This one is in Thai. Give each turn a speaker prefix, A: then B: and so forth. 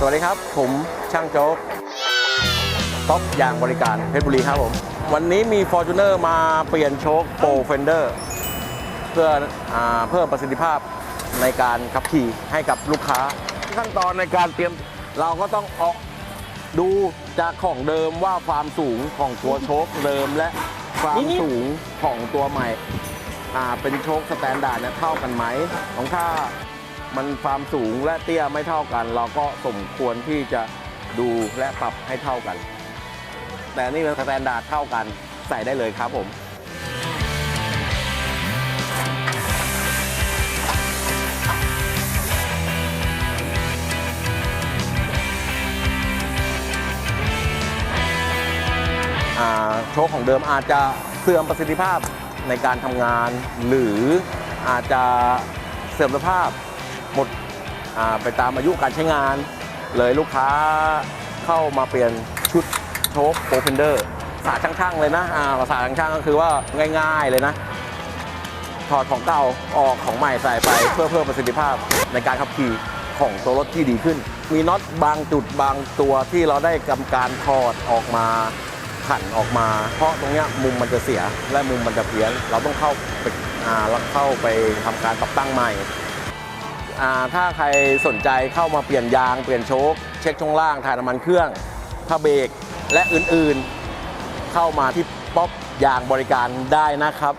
A: สวัสดีครับ ผมช่างโจ๊กต๊อกยางบริการเพชรบุรีครับผม วันนี้มี f o r t u n e r มาเปลี่ยนโชคโปรเฟนเดอร์เพื่ออเพิ่มประสิทธิภาพในการขับขี่ให้กับลูกค้า ขั้นตอนในการเตรียมเราก็ต้องเอาดูจากของเดิมว่าความสูงของตัวโชคเดิมและความสูงของตัวใหม่เป็นโชคสแตนดาร์ดเนี่ยเท่ากันไหมของถ้า มันความสูงและเตี้ยไม่เท่ากัน เราก็สมควรที่จะดูและปรับให้เท่ากัน แต่นี่เป็นสแตนดาร์ดเท่ากันใส่ได้เลยครับผมโชคของเดิมอาจจะเสื่อมประสิทธิภาพในการทำงาน หรืออาจจะเสื่อมสภาพ หมดไปตามอายุการใช้งาน เลยลูกค้าเข้ามาเปลี่ยนชุดโชคโปรเฟนเดอร์ภาษาช่างๆเลยนะอ่าภาษาช่างๆก็คือว่าง่ายๆเลยนะ ถอดของเก่าออกของใหม่ใส่ไปเพื่อเพิ่มประสิทธิภาพในการขับขี่ของตัวรถที่ดีขึ้น มีน็อตบางจุดบางตัวที่เราได้กำการถอดออกมาขันออกมา เพราะตรงเนี้ยมุมมันจะเสียและมุมมันจะเพี้ยน เราต้องเข้าไปอ่าเข้าไปทำการปรับตั้งใหม่ ถ้าใครสนใจเข้ามาเปลี่ยนยาง เปลี่ยนโชคเช็คช่วงล่าง ถ่ายน้ำมันเครื่องผ้าเบรกและอื่นๆ เข้ามาที่ป๊อปยางบริการได้นะครับ